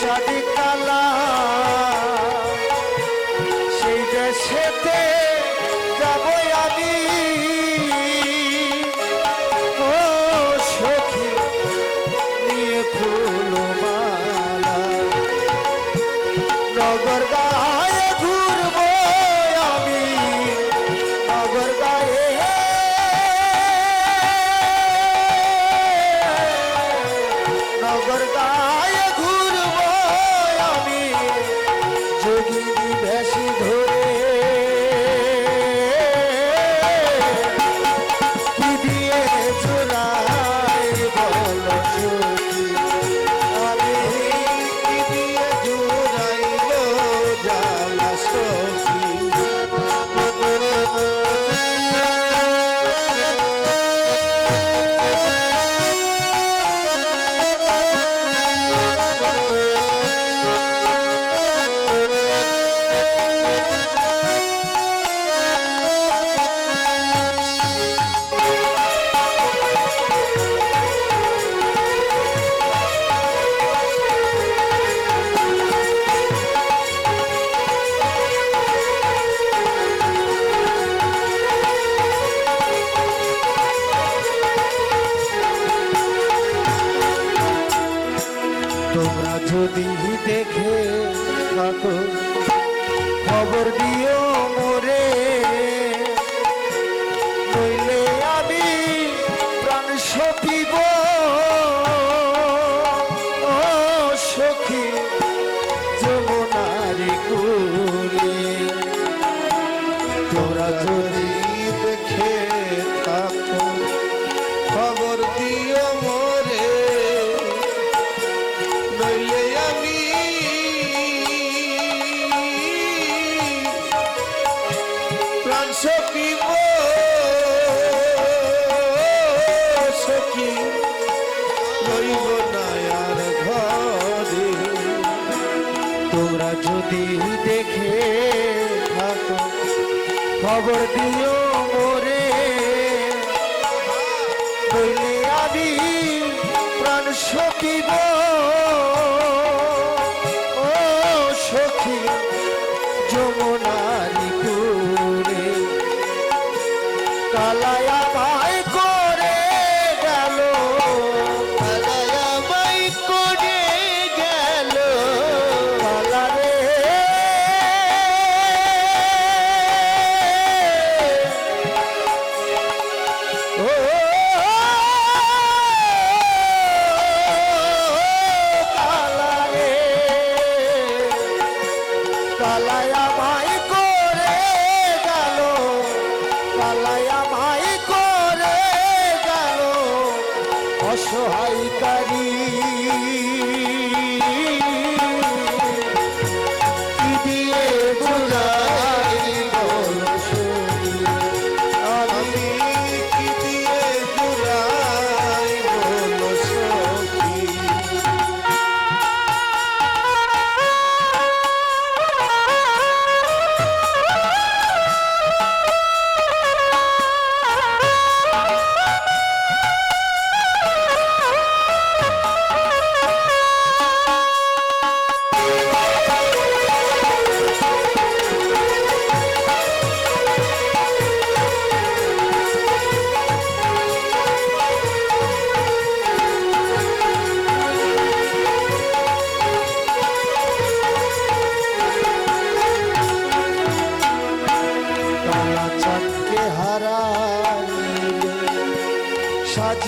চাঁদি থাকো। খবর দিও মোরে। নইলে আমি প্রাণ সপিব। সখী, যমুনারি কুলে। তোমরা যদি দেখে থাকো, খবর দিও মোরে। নইলে আমি তোমরা যদি দেখে থাকো, খবর দিও মোরে। নইলে আমি প্রাণ সকিব। ও সখী, যমুনারি কুলে কালায়া ভাই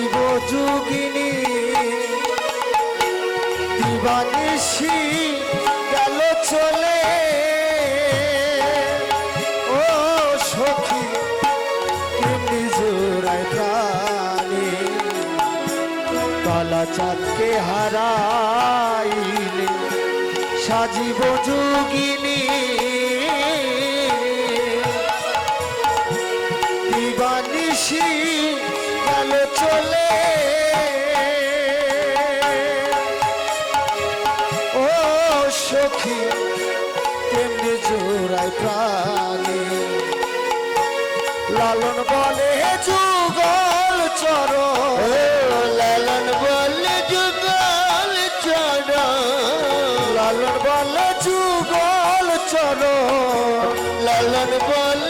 সাজিব যোগিনী দিবানিসি গেল চলে। ও সখী কেমনি জোড়ায় প্রাণে কালা চাঁদকে হারাইলে, সাজিব যোগিনী। দিবানিসি গেল চলে। ও সখী তেমনি জোড়ায় প্রাণে। লালন বলে যুগল চর লালন বলে যুগল চর লালন বলে যুগল চর লালন বলে